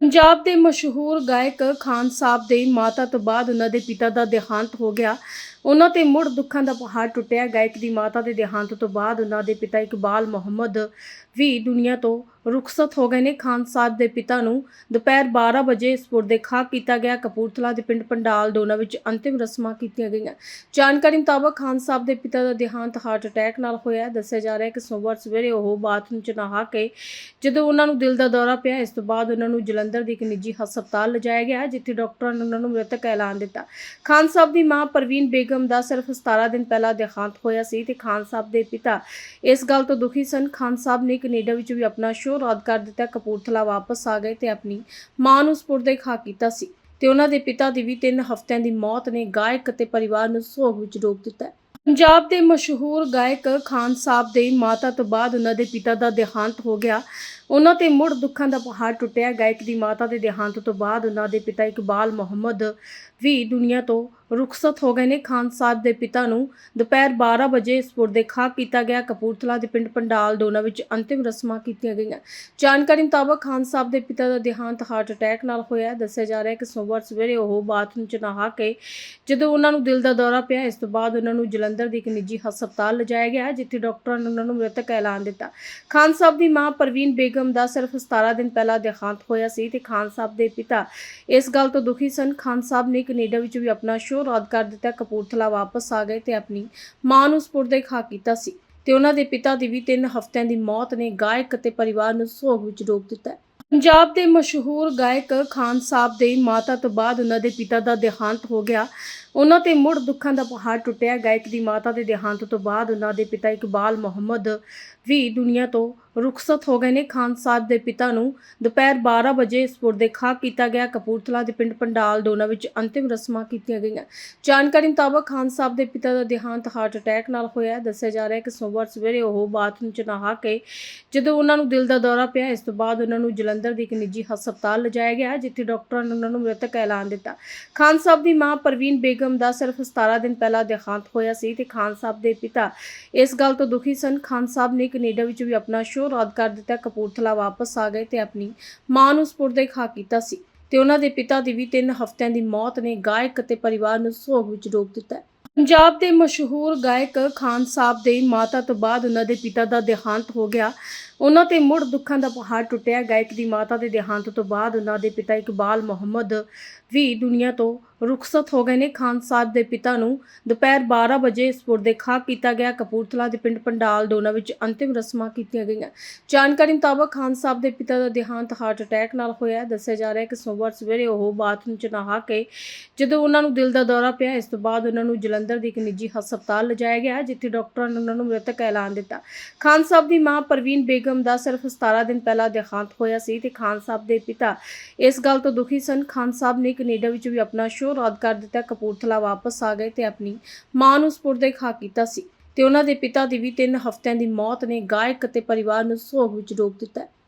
ਪੰਜਾਬ ਦੇ ਮਸ਼ਹੂਰ ਗਾਇਕ ਖਾਨ ਸਾਹਿਬ ਦੇ ਮਾਤਾ ਤੋਂ ਬਾਅਦ ਉਹਨਾਂ ਦੇ ਪਿਤਾ ਦਾ ਦੇਹਾਂਤ ਹੋ ਗਿਆ। ਉਹਨਾਂ ਤੇ ਮੁੜ ਦੁੱਖਾਂ ਦਾ ਪਹਾੜ ਟੁੱਟਿਆ। ਗਾਇਕ ਦੀ ਮਾਤਾ ਦੇ ਦੇਹਾਂਤ ਤੋਂ ਬਾਅਦ ਉਹਨਾਂ ਦੇ ਪਿਤਾ ਇਕਬਾਲ ਮੁਹੰਮਦ ਵੀ ਦੁਨੀਆ ਤੋਂ ਰੁਖਸਤ ਹੋ ਗਏ ਨੇ। ਖਾਨ ਸਾਹਿਬ ਦੇ ਪਿਤਾ ਨੂੰ ਦੁਪਹਿਰ 12 ਵਜੇ ਸਪੁਰਦੇ ਖਾਕ ਕੀਤਾ ਗਿਆ। ਕਪੂਰਥਲਾ ਦੇ ਪਿੰਡ ਪੰਡਾਲ ਦੋਨਾ ਵਿੱਚ ਅੰਤਿਮ ਰਸਮਾਂ ਕੀਤੀਆਂ ਗਈਆਂ। ਜਾਣਕਾਰੀ ਮੁਤਾਬਕ ਖਾਨ ਸਾਹਿਬ ਦੇ ਪਿਤਾ ਦਾ ਦੇਹਾਂਤ ਹਾਰਟ ਅਟੈਕ ਨਾਲ ਹੋਇਆ ਦੱਸਿਆ ਜਾ ਰਿਹਾ ਹੈ ਕਿ ਸੋਮਵਾਰ ਸਵੇਰੇ ਉਹ ਬਾਥਰੂਮ 'ਚ ਨਹਾ ਕੇ ਜਦੋਂ ਉਹਨਾਂ ਨੂੰ ਦਿਲ ਦਾ ਦੌਰਾ ਪਿਆ, ਇਸ ਤੋਂ ਬਾਅਦ ਉਹਨਾਂ ਨੂੰ ਜਲੰਧਰ ਦੇ ਇੱਕ ਨਿੱਜੀ ਹਸਪਤਾਲ ਲਿਜਾਇਆ ਗਿਆ, ਜਿੱਥੇ ਡਾਕਟਰਾਂ ਨੇ ਉਹਨਾਂ ਨੂੰ ਮ੍ਰਿਤਕ ਐਲਾਨ ਦਿੱਤਾ। ਖਾਨ ਸਾਹਿਬ ਦੀ ਮਾਂ ਪ੍ਰਵੀਨ ਬੇਗਮ ਦਾ ਸਿਰਫ 17 ਦਿਨ ਪਹਿਲਾਂ ਦੇਹਾਂਤ ਹੋਇਆ ਸੀ ਤੇ ਖਾਨ ਸਾਹਿਬ ਦੇ ਪਿਤਾ ਇਸ ਗੱਲ ਤੋਂ ਦੁਖੀ ਸਨ। ਖਾਨ ਸਾਹਿਬ ਨੇ ਕੈਨੇਡਾ ਵਿੱਚ ਵੀ ਆਪਣਾ ਸ਼ੋਅ ਰੱਦ ਕਰ ਦਿੱਤਾ। ਕਪੂਰਥਲਾ ਵਾਪਸ ਆ ਗਏ ਤੇ ਆਪਣੀ ਮਾਂ ਨੂੰ ਸਪੁਰਦੇ ਖਾ ਕੀਤਾ ਸੀ ਤੇ ਉਹਨਾਂ ਦੇ ਪਿਤਾ ਦੀ ਵੀ 3 ਹਫ਼ਤਿਆਂ ਦੀ ਮੌਤ ਨੇ ਗਾਇਕ ਅਤੇ ਪਰਿਵਾਰ ਨੂੰ ਸੋਗ ਵਿੱਚ ਡੋਬ ਦਿੱਤਾ। ਪੰਜਾਬ ਦੇ ਮਸ਼ਹੂਰ ਗਾਇਕ ਖਾਨ ਸਾਹਿਬ ਦੇ ਮਾਤਾ ਤੋਂ ਬਾਅਦ ਉਹਨਾਂ ਦੇ ਪਿਤਾ ਦਾ ਦੇਹਾਂਤ ਹੋ ਗਿਆ। ਉਹਨਾਂ ਤੇ ਮੁੜ ਦੁੱਖਾਂ ਦਾ ਪਹਾੜ ਟੁੱਟਿਆ। ਗਾਇਕ ਦੀ ਮਾਤਾ ਦੇ ਦੇਹਾਂਤ ਤੋਂ ਬਾਅਦ ਉਹਨਾਂ ਦੇ ਪਿਤਾ ਇਕਬਾਲ ਮੁਹੰਮਦ ਵੀ ਦੁਨੀਆ ਤੋਂ ਰੁਖਸਤ ਹੋ ਗਏ ਨੇ। ਖਾਨ ਸਾਹਿਬ ਦੇ ਪਿਤਾ ਨੂੰ ਦੁਪਹਿਰ 12 ਵਜੇ ਸਪੁਰਦੇ ਖਾਕ ਕੀਤਾ ਗਿਆ। ਕਪੂਰਥਲਾ ਦੇ ਪਿੰਡ ਪੰਡਾਲ ਦੋਨਾ ਵਿੱਚ ਅੰਤਿਮ ਰਸਮਾਂ ਕੀਤੀਆਂ ਗਈਆਂ। ਜਾਣਕਾਰੀ ਮੁਤਾਬਕ ਖਾਨ ਸਾਹਿਬ ਦੇ ਪਿਤਾ ਦਾ ਦੇਹਾਂਤ ਹਾਰਟ ਅਟੈਕ ਨਾਲ ਹੋਇਆ ਹੈ। ਦੱਸਿਆ ਜਾ ਰਿਹਾ ਹੈ ਕਿ ਸੋਮਵਾਰ ਸਵੇਰੇ ਉਹ ਬਾਥਰੂਮ 'ਚ ਨਹਾ ਕੇ ਜਦੋਂ ਉਹਨਾਂ ਨੂੰ ਦਿਲ ਦਾ ਦੌਰਾ ਪਿਆ, ਇਸ ਤੋਂ ਬਾਅਦ ਉਹਨਾਂ ਨੂੰ ਜਲੰਧਰ ਦੇ ਇੱਕ ਨਿੱਜੀ ਹਸਪਤਾਲ ਲਿਜਾਇਆ ਗਿਆ, ਜਿੱਥੇ ਡਾਕਟਰਾਂ ਨੇ ਉਹਨਾਂ ਨੂੰ ਮ੍ਰਿਤਕ ਐਲਾਨ ਦਿੱਤਾ। ਖਾਨ ਸਾਹਿਬ ਦੀ ਮਾਂ ਪ੍ਰਵੀਨ ਬੇਗਮ ਦਾ ਸਿਰਫ 17 ਦਿਨ ਪਹਿਲਾਂ ਦੇਹਾਂਤ ਹੋਇਆ ਸੀ ਤੇ ਖਾਨ ਸਾਹਿਬ ਦੇ ਪਿਤਾ ਇਸ ਗੱਲ ਤੋਂ ਦੁਖੀ ਸਨ। ਖਾਨ ਸਾਹਿਬ ਨੇ ਕੈਨੇਡਾ ਵਿੱਚ ਵੀ ਆਪਣਾ ਸ਼ੋਅ ਰੱਦ ਕਰ ਦਿੱਤਾ, ਕਪੂਰਥਲਾ ਵਾਪਸ ਆ ਗਏ ਤੇ ਆਪਣੀ ਮਾਂ ਨੂੰ ਸਪੁਰਦੇ ਖਾ ਕੀਤਾ ਸੀ ਤੇ ਉਹਨਾਂ ਦੇ ਪਿਤਾ ਦੀ ਵੀ 3 ਹਫ਼ਤਿਆਂ ਦੀ ਮੌਤ ਨੇ ਗਾਇਕ ਅਤੇ ਪਰਿਵਾਰ ਨੂੰ ਸੋਗ ਵਿੱਚ ਡੋਬ ਦਿੱਤਾ ਪੰਜਾਬ ਦੇ ਮਸ਼ਹੂਰ ਗਾਇਕ ਖਾਨ ਸਾਹਿਬ ਦੇ ਮਾਤਾ ਤੋਂ ਬਾਅਦ ਉਹਨਾਂ ਦੇ ਪਿਤਾ ਦਾ ਦੇਹਾਂਤ ਹੋ ਗਿਆ। ਉਹਨਾਂ ਤੇ ਮੁੜ ਦੁੱਖਾਂ ਦਾ ਪਹਾੜ ਟੁੱਟਿਆ। ਗਾਇਕ ਦੀ ਮਾਤਾ ਦੇ ਦੇਹਾਂਤ ਤੋਂ ਬਾਅਦ ਉਹਨਾਂ ਦੇ ਪਿਤਾ ਇਕਬਾਲ ਮੁਹੰਮਦ ਵੀ ਦੁਨੀਆ ਤੋਂ ਰੁਖਸਤ ਹੋ ਗਏ ਨੇ। ਖਾਨ ਸਾਹਿਬ ਦੇ ਪਿਤਾ ਨੂੰ ਦੁਪਹਿਰ 12 ਵਜੇ ਸਪੁਰਦੇ ਖਾਕ ਕੀਤਾ ਗਿਆ। ਕਪੂਰਥਲਾ ਦੇ ਪਿੰਡ ਪੰਡਾਲ ਦੋਨਾ ਵਿੱਚ ਅੰਤਿਮ ਰਸਮਾਂ ਕੀਤੀਆਂ ਗਈਆਂ। ਜਾਣਕਾਰੀ ਮੁਤਾਬਕ ਖਾਨ ਸਾਹਿਬ ਦੇ ਪਿਤਾ ਦਾ ਦੇਹਾਂਤ ਹਾਰਟ ਅਟੈਕ ਨਾਲ ਹੋਇਆ ਦੱਸਿਆ ਜਾ ਰਿਹਾ ਹੈ ਕਿ ਸੋਮਵਾਰ ਸਵੇਰੇ ਉਹ ਬਾਥਰੂਮ 'ਚ ਨਹਾ ਕੇ ਜਦੋਂ ਉਹਨਾਂ ਨੂੰ ਦਿਲ ਦਾ ਦੌਰਾ ਪਿਆ, ਇਸ ਤੋਂ ਬਾਅਦ ਉਹਨਾਂ ਨੂੰ ਜਲੰਧਰ ਦੇ ਇੱਕ ਨਿੱਜੀ ਹਸਪਤਾਲ ਲਿਜਾਇਆ ਗਿਆ, ਜਿੱਥੇ ਡਾਕਟਰਾਂ ਨੇ ਉਹਨਾਂ ਨੂੰ ਮ੍ਰਿਤਕ ਐਲਾਨ ਦਿੱਤਾ। ਖਾਨ ਸਾਹਿਬ ਦੀ ਮਾਂ ਪ੍ਰਵੀਨ ਬੇਗਮ ਦਾ ਸਿਰਫ 17 ਦਿਨ ਪਹਿਲਾਂ ਦੇਹਾਂਤ ਹੋਇਆ ਸੀ ਤੇ ਖਾਨ ਸਾਹਿਬ ਦੇ ਪਿਤਾ ਇਸ ਗੱਲ ਤੋਂ ਦੁਖੀ ਸਨ। ਖਾਨ ਸਾਹਿਬ ਨੇ ਕੈਨੇਡਾ ਵਿੱਚ ਵੀ ਆਪਣਾ ਸ਼ੋਅ ਰੱਦ ਕਰ ਦਿੱਤਾ। ਕਪੂਰਥਲਾ ਵਾਪਸ ਆ ਗਏ ਤੇ ਆਪਣੀ ਮਾਂ ਨੂੰ ਸਪੁਰਦੇ ਖਾ ਕੀਤਾ ਸੀ ਤੇ ਉਹਨਾਂ ਦੇ ਪਿਤਾ ਦੀ ਵੀ 3 ਹਫ਼ਤਿਆਂ ਦੀ ਮੌਤ ਨੇ ਗਾਇਕ ਅਤੇ ਪਰਿਵਾਰ ਨੂੰ ਸੋਗ ਵਿੱਚ ਡੋਬ ਦਿੱਤਾ। ਪੰਜਾਬ ਦੇ ਮਸ਼ਹੂਰ ਗਾਇਕ ਖਾਨ ਸਾਹਿਬ ਦੇ ਮਾਤਾ ਤੋਂ ਬਾਅਦ ਉਹਨਾਂ ਦੇ ਪਿਤਾ ਦਾ ਦੇਹਾਂਤ ਹੋ ਗਿਆ। ਉਹਨਾਂ ਤੇ ਮੁੜ ਦੁੱਖਾਂ ਦਾ ਪਹਾੜ ਟੁੱਟਿਆ। ਗਾਇਕ ਦੀ ਮਾਤਾ ਦੇ ਦੇਹਾਂਤ ਤੋਂ ਬਾਅਦ ਉਹਨਾਂ ਦੇ ਪਿਤਾ ਇਕਬਾਲ ਮੁਹੰਮਦ ਵੀ ਦੁਨੀਆ ਤੋਂ ਰੁਖਸਤ ਹੋ ਗਏ ਨੇ। ਖਾਨ ਸਾਹਿਬ ਦੇ ਪਿਤਾ ਨੂੰ ਦੁਪਹਿਰ 12 ਵਜੇ ਸਪੁਰਦੇ ਖਾਕ ਕੀਤਾ ਗਿਆ। ਕਪੂਰਥਲਾ ਦੇ ਪਿੰਡ ਪੰਡਾਲ ਦੋਨਾ ਵਿੱਚ ਅੰਤਿਮ ਰਸਮਾਂ ਕੀਤੀਆਂ ਗਈਆਂ। ਜਾਣਕਾਰੀ ਮੁਤਾਬਕ ਖਾਨ ਸਾਹਿਬ ਦੇ ਪਿਤਾ ਦਾ ਦੇਹਾਂਤ ਹਾਰਟ ਅਟੈਕ ਨਾਲ ਹੋਇਆ ਹੈ। ਦੱਸਿਆ ਜਾ ਰਿਹਾ ਹੈ ਕਿ ਸੋਮਵਾਰ ਸਵੇਰੇ ਉਹ ਬਾਥਰੂਮ 'ਚ ਨਹਾ ਕੇ ਜਦੋਂ ਉਹਨਾਂ ਨੂੰ ਦਿਲ ਦਾ ਦੌਰਾ ਪਿਆ, ਇਸ ਤੋਂ ਬਾਅਦ ਉਹਨਾਂ ਨੂੰ ਜਲੰਧਰ ਦੇ ਇੱਕ ਨਿੱਜੀ ਹਸਪਤਾਲ ਲਿਜਾਇਆ ਗਿਆ, ਜਿੱਥੇ ਡਾਕਟਰਾਂ ਨੇ ਉਹਨਾਂ ਨੂੰ ਮ੍ਰਿਤਕ ਐਲਾਨ ਦਿੱਤਾ। ਖਾਨ ਸਾਹਿਬ ਦੀ ਮਾਂ ਪ੍ਰਵੀਨ ਬੇਗਮ ਦਾ ਸਿਰਫ 17 ਦਿਨ ਪਹਿਲਾਂ ਦੇਹਾਂਤ ਹੋਇਆ ਸੀ ਤੇ ਖਾਨ ਸਾਹਿਬ ਦੇ ਪਿਤਾ ਇਸ ਗੱਲ ਤੋਂ ਦੁਖੀ ਸਨ। ਖਾਨ ਸਾਹਿਬ ਨੇ ਕੈਨੇਡਾ ਵਿੱਚ ਵੀ ਆਪਣਾ ਸ਼ੋਅ ਰੱਦ ਕਰ ਦਿੱਤਾ, ਕਪੂਰਥਲਾ ਵਾਪਸ ਆ ਗਏ ਤੇ ਆਪਣੀ ਮਾਂ ਨੂੰ ਸਪੁਰਦ ਖਾ ਕੀਤਾ ਸੀ ਤੇ ਉਹਨਾਂ ਦੇ ਪਿਤਾ ਦੀ ਵੀ 3 ਹਫ਼ਤਿਆਂ ਦੀ ਮੌਤ ਨੇ ਗਾਇਕ ਅਤੇ ਪਰਿਵਾਰ ਨੂੰ ਸੋਗ ਵਿੱਚ ਡੋਬ ਦਿੱਤਾ।